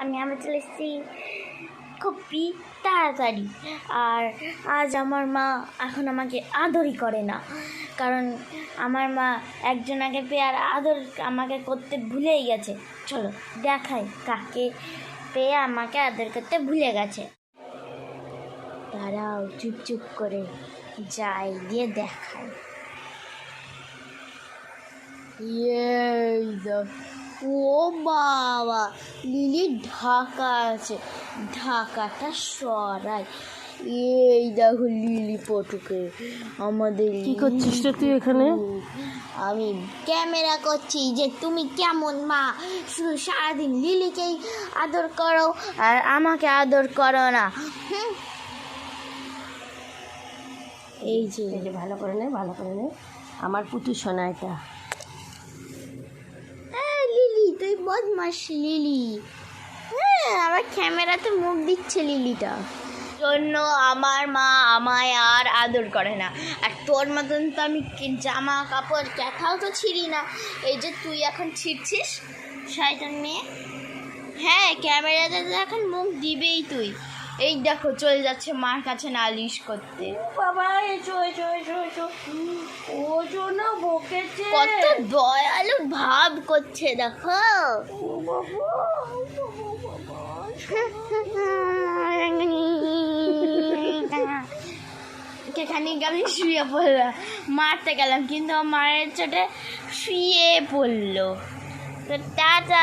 আমি আবার চলে এসেছি খুবই তাড়াতাড়ি। আর আজ আমার মা এখন আমাকে আদরই করে না। কারণ আমার মা একজনাকে পেয়ে আর আদর আমাকে করতে ভুলেই গেছে। চলো, দেখাই কাকে পেয়ে আমাকে আদর করতে ভুলে গেছে। তারাও চুপ চুপ করে যাই দিয়ে দেখায় দেখ ও বাবা লিলি ঢাকা আছে। ঢাকাটা সরাই। এই দেখো লিলি পটুকে আমাদের কি করছিস রে তুই এখানে? আমি ক্যামেরা করছি যে তুমি কেমন মা? শুধু সারাদিন লিলিকেই আদর করো আর আমাকে আদর করো না। এই যে ভালো করে নে ভালো করে নে। আমার পুটু সোনা এটা। তুই বদমাস লিলি। হ্যাঁ আমার ক্যামেরাতে মুখ দিচ্ছে লিলিটা। জন্য আমার মা আমায় আর আদর করে না। আর তোর মতন তো আমি জামা, কাপড়, ক্যাথাও তো ছিঁড়ি না। এই যে তুই এখন ছিঁড়ছিস, শয়তান মেয়ে। হ্যাঁ ক্যামেরাতে তো এখন মুখ দিবেই তুই। এই দেখো চলে যাচ্ছে মার কাছে নালিশ করতে। বাবা এসো এসো এসো এসো। ও জন্য বকেছে। কত দয়ালু ভাব করছে দেখো। বাবা আমি শুয়ে পড়লাম। মারতে গেলাম কিন্তু মায়ের চোটে শুয়ে পড়ল। তো টাটা।